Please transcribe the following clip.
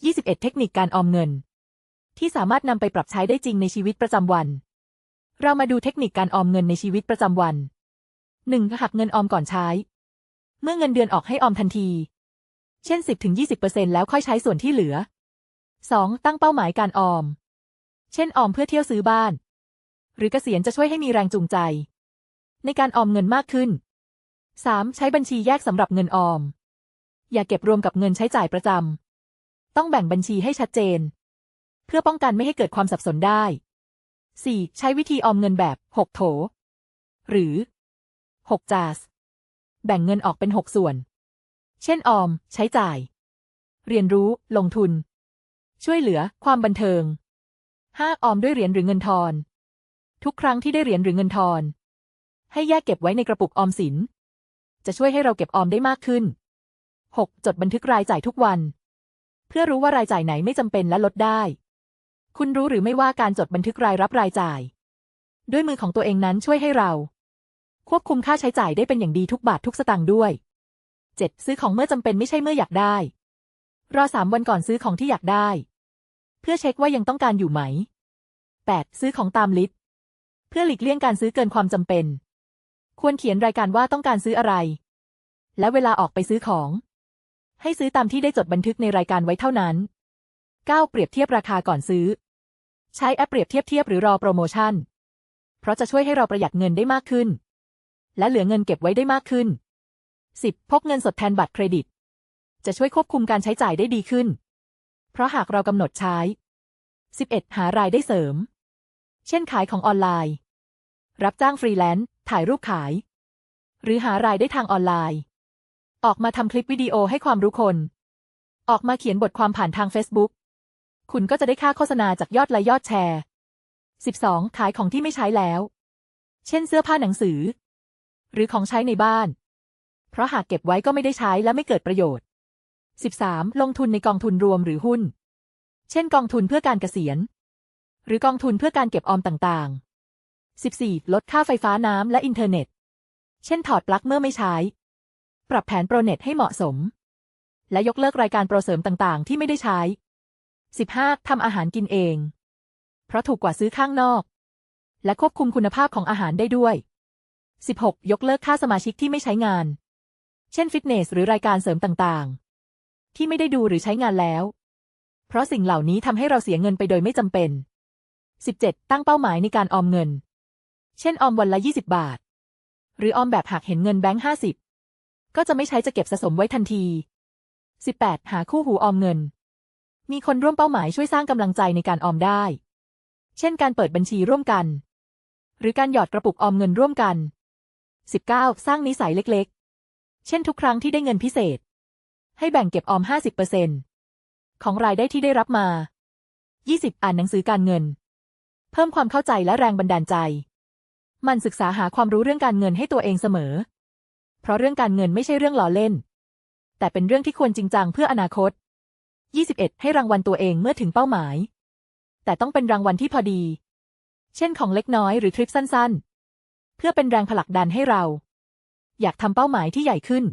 21 เทคนิคการออมเงิน ที่สามารถนำไปปรับใช้ได้จริงในชีวิตประจำวัน เรามาดูเทคนิคการออมเงินในชีวิตประจำวัน 1. หักเงินออมก่อนใช้ เมื่อเงินเดือนออกให้ออมทันที เช่น 10-20%แล้วค่อยใช้ส่วนที่เหลือ 2. ตั้งเป้าหมายการออม เช่นออมเพื่อเที่ยวซื้อบ้าน หรือเกษียณจะช่วยให้มีแรงจูงใจ ในการออมเงินมากขึ้น 3. ใช้บัญชีแยกสำหรับเงินออม อย่าเก็บรวมกับเงินใช้จ่ายประจำ ต้องแบ่งบัญชีให้ชัดเจน เพื่อป้องกันไม่ให้เกิดความสับสนได้ 4. ใช้วิธีออมเงินแบบ 6 โถ หรือ 6 จาส แบ่งเงินออกเป็น 6 ส่วน เช่นออม ใช้จ่าย เรียนรู้ ลงทุน ช่วยเหลือ ความบันเทิง 5. ออมด้วยเหรียญหรือเงินทอน ทุกครั้งที่ได้เหรียญหรือเงินทอน ให้แยกเก็บไว้ในกระปุกออมสิน จะช่วยให้เราเก็บออมได้มากขึ้น 6. จดบันทึกรายจ่ายทุกวัน เพื่อรู้ว่ารายจ่ายไหนไม่จำเป็นและลดได้ คุณรู้หรือไม่ว่าการจดบันทึกรายรับรายจ่าย ด้วยมือของตัวเองนั้นช่วยให้เรา ควบคุมค่าใช้จ่ายได้เป็นอย่างดีทุกบาททุกสตางค์ด้วย 7. ซื้อของเมื่อจำเป็นไม่ใช่เมื่ออยากได้ รอสามวันก่อนซื้อของที่อยากได้ เพื่อเช็คว่ายังต้องการอยู่ไหม 8. ซื้อของตามลิสต์เพื่อหลีกเลี่ยงการซื้อเกินความจำเป็น ควรเขียนรายการว่าต้องการซื้ออะไร และเวลาออกไปซื้อของ ให้ซื้อตามที่ได้จดบันทึกในรายการไว้เท่านั้น 9. เปรียบเทียบราคาก่อนซื้อ ใช้แอปเปรียบเทียบเทียบหรือรอโปรโมชั่น เพราะจะช่วยให้เราประหยัดเงินได้มากขึ้น และเหลือเงินเก็บไว้ได้มากขึ้น 10. พกเงินสดแทนบัตรเครดิต จะช่วยควบคุมการใช้จ่ายได้ดีขึ้น เพราะหากเรากำหนดใช้ 11. หารายได้เสริม เช่นขายของออนไลน์ รับจ้างฟรีแลนซ์ ถ่ายรูปขาย หรือหารายได้ทางออนไลน์ ออกมาทำคลิปวิดีโอให้ความรู้คน ออกมาเขียนบทความผ่านทาง Facebook คุณก็จะได้ค่าโฆษณาจากยอดไลค์ยอดแชร์ 12. ขายของที่ไม่ใช้แล้ว เช่นเสื้อผ้าหนังสือ หรือของใช้ในบ้าน เพราะหากเก็บไว้ก็ไม่ได้ใช้และไม่เกิดประโยชน์ 13. ลงทุนในกองทุนรวมหรือหุ้น เช่นกองทุนเพื่อการเกษียณ หรือกองทุนเพื่อการเก็บออมต่างๆ 14. ลดค่าไฟฟ้าน้ำและอินเทอร์เน็ต เช่นถอดปลั๊กเมื่อไม่ใช้ ปรับแผนโปรเน็ตให้เหมาะสม และยกเลิกรายการโปรเสริมต่างๆ ที่ไม่ได้ใช้ 15. ทำอาหารกินเอง เพราะถูกกว่าซื้อข้างนอก และควบคุมคุณภาพของอาหารได้ด้วย 16. ยกเลิกค่าสมาชิกที่ไม่ใช้งาน เช่นฟิตเนสหรือรายการเสริมต่างๆ ที่ไม่ได้ดูหรือใช้งานแล้ว เพราะสิ่งเหล่านี้ทำให้เราเสียเงินไปโดยไม่จำเป็น 17. ตั้งเป้าหมายในการออมเงิน เช่นออมวันละ 20 บาท หรือออมแบบหักเห็นเงินแบงค์ 50 ก็จะไม่ใช้จะเก็บสะสมไว้ทันที 18. หาคู่หูออมเงิน มีคนร่วมเป้าหมายช่วยสร้างกำลังใจในการออมได้ เช่นการเปิดบัญชีร่วมกัน หรือการหยอดกระปุกออมเงินร่วมกัน 19. สร้างนิสัยเล็กๆ เช่นทุกครั้งที่ได้เงินพิเศษ ให้แบ่งเก็บออม 50%ของรายได้ที่ได้รับมา 20. อ่านหนังสือการเงิน เพิ่มความเข้าใจและแรงบันดาลใจ มันศึกษาหาความรู้เรื่องการเงินให้ตัวเองเสมอ เพราะเรื่องการเงินไม่ใช่เรื่องล้อเล่น แต่เป็นเรื่องที่ควรจริงจังเพื่ออนาคต 21. ให้รางวัลตัวเองเมื่อถึงเป้าหมาย แต่ต้องเป็นรางวัลที่พอดี เช่นของเล็กน้อยหรือทริปสั้นๆ เพื่อเป็นแรงผลักดันให้เรา อยากทำเป้าหมายที่ใหญ่ขึ้น